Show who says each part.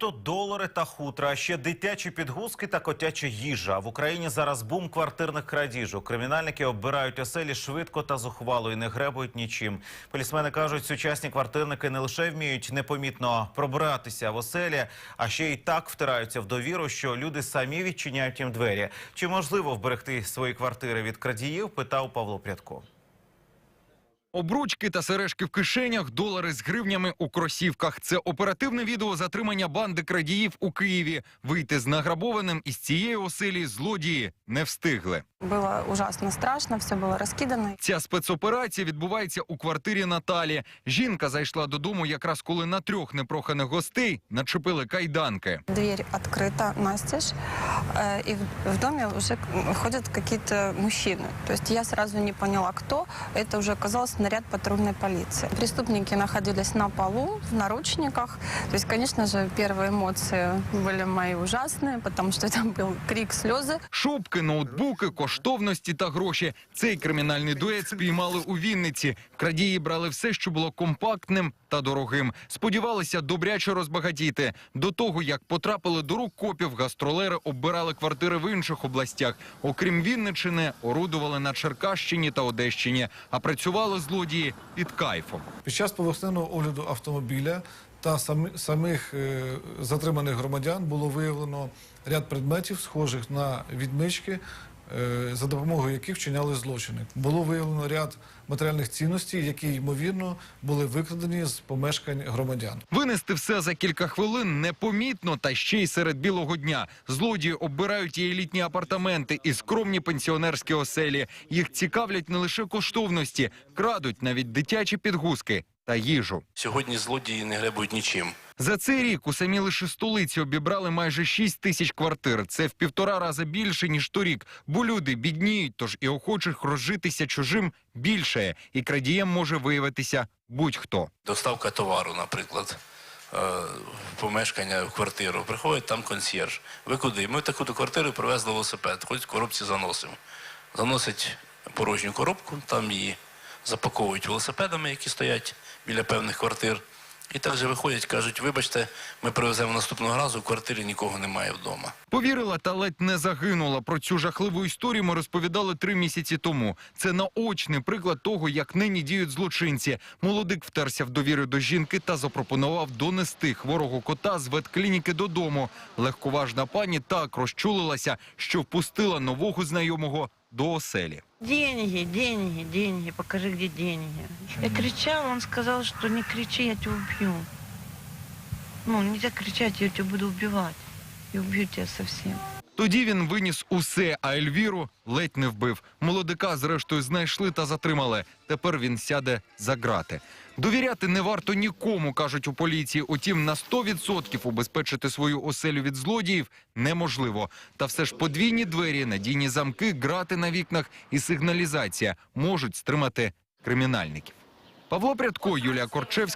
Speaker 1: Золото, долари та хутра, а ще дитячі підгузки та котяча їжа. В Україні зараз бум квартирних крадіжок. Кримінальники оббирають оселі швидко та зухвало і не гребують нічим. Полісмени кажуть, сучасні квартирники не лише вміють непомітно пробиратися в оселі, а ще й так втираються в довіру, що люди самі відчиняють їм двері. Чи можливо вберегти свої квартири від крадіїв? Питав Павло Прядко.
Speaker 2: Обручки та сережки в кишенях, долари з гривнями у кросівках. Це оперативне відео затримання банди крадіїв у Києві. Вийти з награбованим із цієї оселі злодії не встигли.
Speaker 3: Было ужасно страшно, все было раскидано.
Speaker 2: Ця спецоперація відбувається у квартирі Наталі. Жінка зайшла додому якраз коли на трьох непроханих гостей начепили кайданки.
Speaker 3: Дверь открыта настежь, э, и в- в доме уже ходят какие-то мужчины. То есть я сразу не поняла, кто. Это уже оказался наряд патрульной полиции. Преступники находились на полу, в наручниках. То есть, конечно же, первые эмоции были мои ужасные, потому что это был крик, слезы.
Speaker 2: Шопки, ноутбуки, коштовності та гроші. Цей кримінальний дует спіймали у Вінниці. Крадії брали все, що було компактним та дорогим. Сподівалися добряче розбагатіти. До того, як потрапили до рук копів, гастролери оббирали квартири в інших областях. Окрім Вінничини, орудували на Черкащині та Одещині, а працювали злодії під кайфом.
Speaker 4: Під час поверхневого огляду автомобіля та самих е, затриманих громадян було виявлено ряд предметів, схожих на відмички, за допомогою яких вчиняли злочини. Було виявлено ряд матеріальних цінностей, які ймовірно були викрадені з помешкань громадян.
Speaker 2: Винести все за кілька хвилин непомітно та ще й серед білого дня. Злодії оббирають і елітні апартаменти, і скромні пенсіонерські оселі. Їх цікавлять не лише коштовності, крадуть навіть дитячі підгузки та їжу.
Speaker 5: Сьогодні злодії не гребують нічим.
Speaker 2: За цей рік у самій лише столиці обібрали майже 6 тисяч квартир. Це в півтора рази більше ніж торік. Бо люди бідніють, тож і охочих розжитися чужим більше, і крадієм може виявитися будь-хто.
Speaker 5: Доставка товару, наприклад, е, помешкання в квартиру. Приходить там консьєрж. Ви куди? Ми в таку квартиру привезли велосипед, хоч в коробці заносимо. Заносить порожню коробку, там її запаковують велосипедами, які стоять біля певних квартир. І так же виходять, кажуть, вибачте, ми привеземо наступного разу, в квартирі нікого немає вдома.
Speaker 2: Повірила та ледь не загинула. Про цю жахливу історію ми розповідали три місяці тому. Це наочний приклад того, як нині діють злочинці. Молодик втерся в довіру до жінки та запропонував донести хворого кота з ветклініки додому. Легковажна пані так розчулилася, що впустила нового знайомого до оселі.
Speaker 6: Деньги, деньги, деньги, покажи, где деньги. Я кричала, он сказал, что не кричи, я тебя убью. Ну, нельзя кричать, я тебя буду убивать. И убью тебя совсем.
Speaker 2: Тоді він виніс усе, а Ельвіру ледь не вбив. Молодика, зрештою, знайшли та затримали. Тепер він сяде за грати. Довіряти не варто нікому, кажуть у поліції. Утім, на 100% убезпечити свою оселю від злодіїв неможливо. Та все ж подвійні двері, надійні замки, грати на вікнах і сигналізація можуть стримати кримінальників. Павло Прядко, Юлія Корчевська.